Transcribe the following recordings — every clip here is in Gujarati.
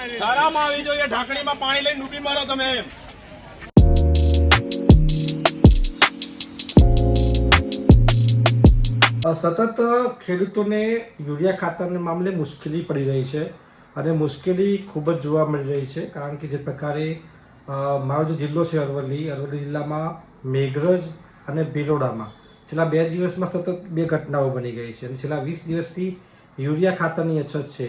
ઢાંકણીમાં પાણી લઈને તમે સતત ખેડૂતોને યુરિયા ખાતરના મામલે મુશ્કેલી પડી રહી છે અને મુશ્કેલી ખૂબ જ જોવા મળી રહી છે કારણ કે જે પ્રકારે મારો જે જિલ્લો છે અરવલ્લી અરવલ્લી જિલ્લામાં મેઘરજ અને ભિલોડામાં છેલ્લા બે દિવસમાં સતત બે ઘટનાઓ બની ગઈ છે અને છેલ્લા વીસ દિવસથી યુરિયા ખાતરની અછત છે.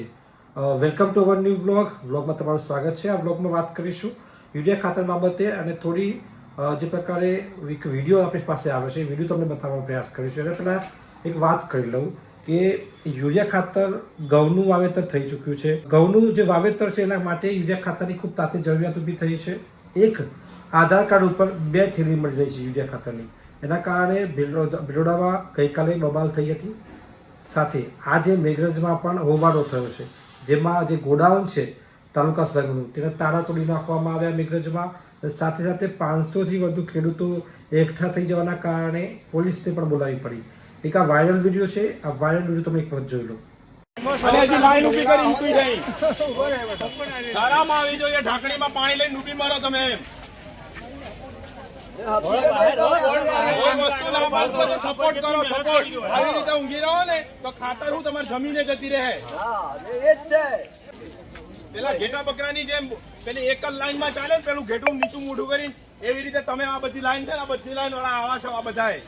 Welcome to our new blog બ્લોગમાં તમારું સ્વાગત છે. આ બ્લોગમાં વાત કરીશું યુરિયા ખાતર બાબતે અને થોડી જે પ્રકારે એક વીડિયો આપણી પાસે આવે છે, એ વીડિયો તમને બતાવવાનો પ્રયાસ કરીશું. એના પહેલાં એક વાત કરી લઉં કે યુરિયા ખાતર ઘઉંનું વાવેતર થઈ ચૂક્યું છે. ઘઉંનું જે વાવેતર છે, એના માટે યુરિયા ખાતરની ખૂબ તાતી જરૂરિયાત ઊભી થઈ છે. એક, આધાર કાર્ડ ઉપર બે થેલી મળી રહી છે યુરિયા ખાતરની. એના કારણે ભિલોડા- ભિલોડામાં ગઈકાલે બબાલ થઈ હતી. સાથે આજે મેઘરજમાં પણ હોબાળો થયો છે. જેમાં જે ગોડાઉન છે, તાલુકા સંઘનું તેને તાળા તોડી નાખવામાં આવ્યા મેઘરજમાં. સાથે સાથે પાંચસોથી વધુ ખેડૂતો એકઠા થઈ જવાના કારણે પોલીસને પણ બોલાવી પડી. એક આ વાયરલ વીડિયો છે, આ વાયરલ વીડિયો તમે એક વખત જોઈ લો. સારામાં આવી જોઈએ ઢાંકણીમાં પાણી લઈને ડૂબી મારો તમે કોઈ વસ્તુના બાદ બધો સપોર્ટ કરો સપોર્ટ આવી રીતે ઊંઘી રહો ને તો ખાતર હું તમારી જમીને જતી રહે. પેલા ઘેટા બકરાની જેમ પેલી એક જ લાઈનમાં ચાલે ને પેલું ઘેટું નીચું મોઢું કરીને એવી રીતે તમે આ બધી લાઈન છે ને આ બધી લાઈન વાળા આવા છો આ બધાએ.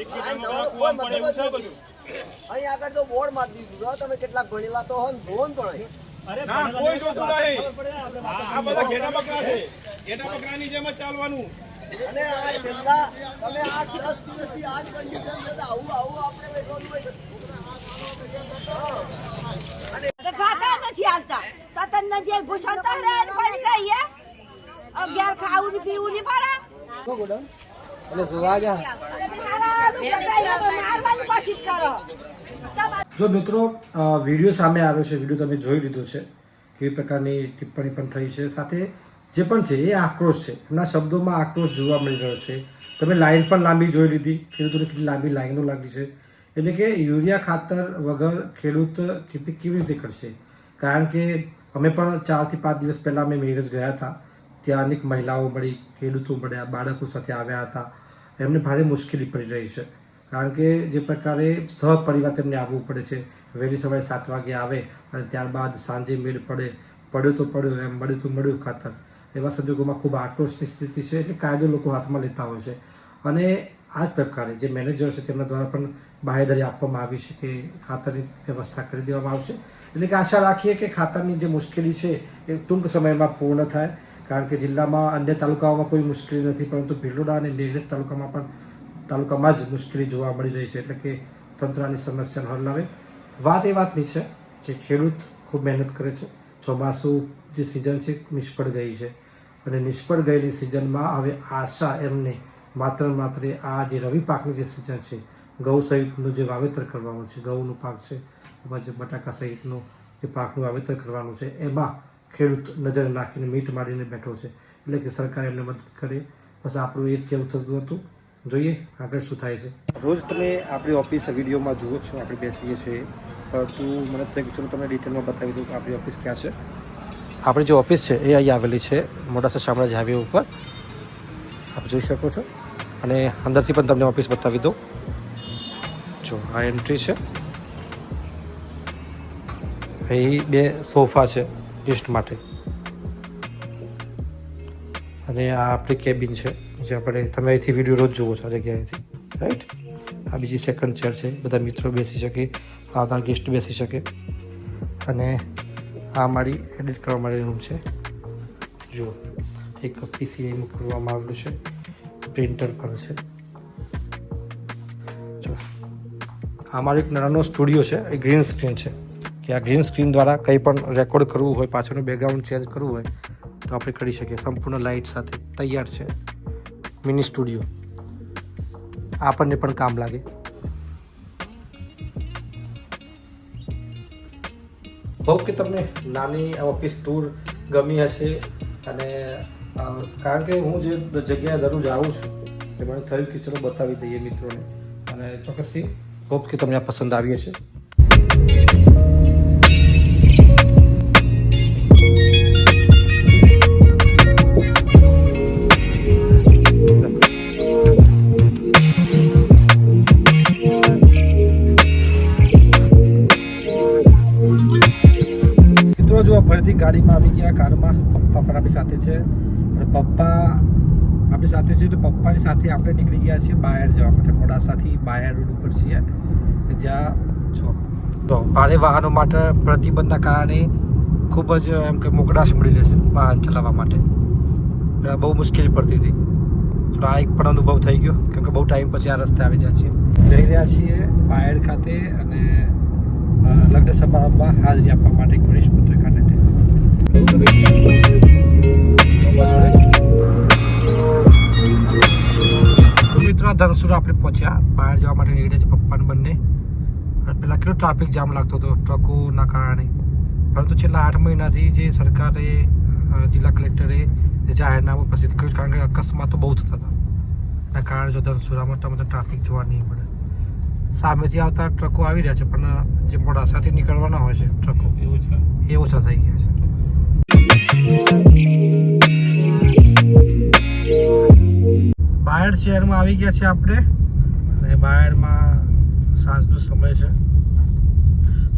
એક બીજામાં બધા કૂવામાં પડે એવું છે બધું? અહીં આગળ તો બોર્ડ મારી દીધું તમે કેટલાક ભણેલા તો હો ધોન પણ ના કોઈ જોતું નહીં. આ બધા ઘેટા બકરા છે. ઘેટા બકરાની જેમ જ ચાલવાનું. અને આ છેલ્લા તમે આ દસ દિવસથી આ જ કન્ડિશન છે આવું આવું આપણે બેઠવાનું હોય તો તો ખાતા નથી હાલતા. તો તમને જે ઘૂસણતા રહે પડી રહીએ અગિયાર ખાવું ને પીવું નહીં પડે એટલે જોવા જા. મારવાની કોશિશ કરો. જો મિત્રો વીડિયો સામે આવ્યો છે. વીડિયો તમે જોઈ લીધો છે કેવી પ્રકારની ટિપ્પણી પણ થઈ છે. સાથે જે પણ છે, એ આક્રોશ છે. એમના શબ્દોમાં આક્રોશ જોવા મળી રહ્યો છે. તમે લાઈન પણ લાંબી જોઈ લીધી. ખેડૂતોની કેટલી લાંબી લાઈનો લાગી છે. એટલે કે યુરિયા ખાતર વગર ખેડૂત ખેતી કેવી રીતે કરશે? કારણ કે અમે પણ ચારથી પાંચ દિવસ પહેલાં અમે મેરેજ ગયા હતા. ત્યાં અનેક મહિલાઓ મળી, ખેડૂતો મળ્યા, બાળકો સાથે આવ્યા હતા. એમને ભારે મુશ્કેલી પડી રહી છે. કારણ કે જે પ્રકારે સહપરિવાર તેમને આવવું પડે છે. વહેલી સવારે સાત વાગે આવે અને ત્યારબાદ સાંજે મેળ પડે. પડ્યો તો પડ્યો, એમ મળ્યું તો મળ્યું ખાતર. એવા સંજોગોમાં ખૂબ આક્રોશની સ્થિતિ છે એટલે કાયદો લોકો હાથમાં લેતા હોય છે. અને આ જ પ્રકારે જે મેનેજર છે તેમના દ્વારા પણ બાહેધરી આપવામાં આવી છે કે ખાતરની વ્યવસ્થા કરી દેવામાં આવશે. એટલે કે આશા રાખીએ કે ખાતરની જે મુશ્કેલી છે એ ટૂંક સમયમાં પૂર્ણ થાય. કારણ કે જિલ્લામાં અન્ય તાલુકાઓમાં કોઈ મુશ્કેલી નથી, પરંતુ ભીલોડા અને મેઘરજ તાલુકામાં પણ તાલુકામાં જ મુશ્કેલી જોવા મળી રહી છે. એટલે કે તંત્રની સમસ્યાનો હલ લાવે વાત એ વાતની છે કે ખેડૂત ખૂબ મહેનત કરે છે. ચોમાસું જે સિઝન છે નિષ્ફળ ગઈ છે. અને નિષ્ફળ ગયેલી સિઝનમાં હવે આશા એમને માત્ર માત્ર આ જે રવિ પાકની જે સિઝન છે, ઘઉં સહિતનું જે વાવેતર કરવાનું છે, ઘઉંનું પાક છે, એમાં જે બટાકા સહિતનું જે પાકનું વાવેતર કરવાનું છે, એમાં ખેડૂત નજર નાખીને મીટ મારીને બેઠો છે. એટલે કે સરકાર એમને મદદ કરે. બસ આપણું એ જ કેવું થતું હતું. જોઈએ આગળ શું થાય છે. રોજ તમે આપણી ઓફિસ વિડીયોમાં જુઓ છો, આપણે બેસીએ છીએ. પરંતુ મને થઈ ચલો તમને ડિટેલમાં બતાવી દઉં કે આપણી ઓફિસ ક્યાં છે. આપણી જે ઓફિસ છે, એ અહીં આવેલી છે મોડાસા શામળાજ હાઈવે ઉપર. આપ જોઈ શકો છો. અને અંદરથી પણ તમને ઓફિસ બતાવી દઉં. જો, આ એન્ટ્રી છે. અહીં બે સોફા છે, ગેસ્ટ માટે. અને આ આપણી કેબિન છે, જે આપણે, તમે અહીંથી વીડિયો રોજ જુઓ છો, આ જગ્યાએથી રાઈટ આ બીજી સેકન્ડ ચેર છે. બધા મિત્રો બેસી શકે આવતા ગેસ્ટ બેસી શકે. અને આ મારી એડિટ કરવા માટેની રૂમ છે. જુઓ, એક પીસી કરવામાં આવેલું છે. પ્રિન્ટર પણ છે. આ મારો એક નાનો સ્ટુડિયો છે. એ ગ્રીન સ્ક્રીન છે. કે આ ગ્રીન સ્ક્રીન દ્વારા કંઈ પણ રેકોર્ડ કરવું હોય, પાછળનું બેકગ્રાઉન્ડ ચેન્જ કરવું હોય, તો આપણે કરી શકીએ. સંપૂર્ણ લાઇટ સાથે તૈયાર છે. મિની સ્ટુડિયો આપણને પણ કામ લાગે. હોપ કે તમને નાની ઓફિસ ટૂર ગમી હશે અને કારણ કે હું જે જગ્યાએ દરરોજ આવું છું, એ મને થયું કે ચલો બતાવી દઈએ મિત્રોને. અને ચોક્કસથી હોપ કે તમને આ પસંદ આવી હશે. ગાડીમાં આવી ગયા, કારમાં. પપ્પા પણ આપણી સાથે છે. અને પપ્પા આપણી સાથે છે તો પપ્પાની સાથે આપણે નીકળી ગયા છીએ બહાર જવા માટે. મોડાસાથી બહાર રોડ ઉપર છીએ. જ્યાં જો તો ભારે વાહનો માટે પ્રતિબંધના કારણે ખૂબ જ એમ કે મોકળાશ મળી રહેશે વાહન ચલાવવા માટે. પહેલાં બહુ મુશ્કેલી પડતી હતી. તો આ એક પણ અનુભવ થઈ ગયો, કેમ કે બહુ ટાઈમ પછી આ રસ્તે આવી રહ્યા છીએ. જઈ રહ્યા છીએ બાયડ ખાતે અને લગ્ન સમારંભમાં હાજરી આપવા માટે ગણેશ પત્રિકાને તે મિત્રો ધનસુર આપણે પહોંચ્યા. બહાર જવા માટે નીકળ્યા છે પપ્પાને બંને. અને પહેલાં કેટલો ટ્રાફિક જામ લાગતો હતો ટ્રકોના કારણે. પરંતુ છેલ્લા આઠ મહિનાથી જે સરકારે જિલ્લા કલેક્ટરે જાહેરનામું પ્રસિદ્ધ કર્યું કારણ કે અકસ્માતો બહુ થતા હતા. એના કારણે જો ધનસુરામાં તમને ટ્રાફિક જોવા નહીં મળે. સામેથી આવતા ટ્રકો આવી રહ્યા છે પણ જે મોડાસાથી નીકળવાના હોય છે ટ્રકો એવું છે. એ ઓછા થઈ ગયા છે. બાયડ શહેરમાં આવી ગયા છે આપણે. અને બાયડમાં સાંજનો સમય છે.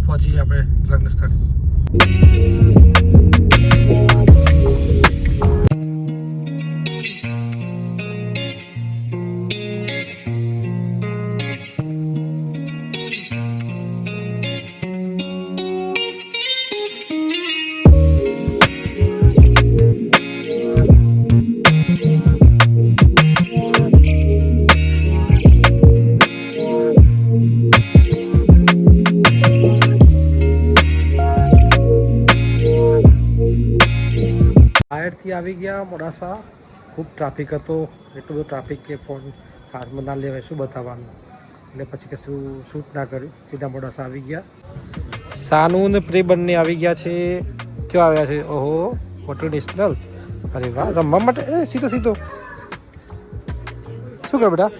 પહોંચી આપણે લગ્ન સ્થળે બાયડથી આવી ગયા મોડાસા. ખૂબ ટ્રાફિક હતો. એટલો બધો ટ્રાફિક કે ફોન હાથમાં ના લેવાય શું બતાવવાનું? એટલે પછી કશું શૂટ ના કર્યું. સીધા મોડાસા આવી ગયા. સાનુ ને પ્રે બંને આવી ગયા છે. ક્યાં આવ્યા છે? ઓહો, હોટલ નેશનલ અરે વાહ, રમવા માટે? અરે, સીધો સીધો. શું કરે બેટા?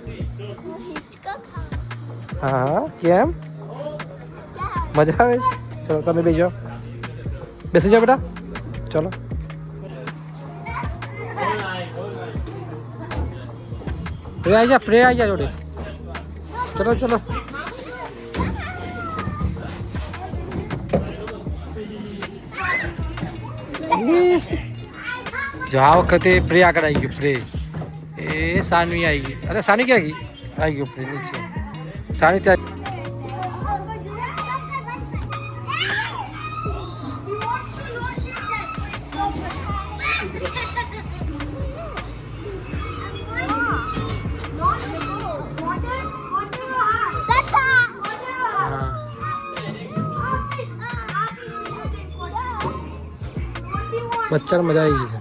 હા હા. કેમ? મજા આવે છે? ચલો, તમે બેસી બેસી જાઓ બેટા. ચલો. પ્રે આવી જા પ્રે આવી જા જોડે. ચલો ચલો. જો આ વખતે પ્રે આગળ આવી ગયું પ્રે એ સાનવી આવી ગઈ. અરે સાનવી ક્યાં આવી ગયું પ્રે નીચે. સાનવી ત્યાં બચ્ચાને મજા આવી ગઈ છે.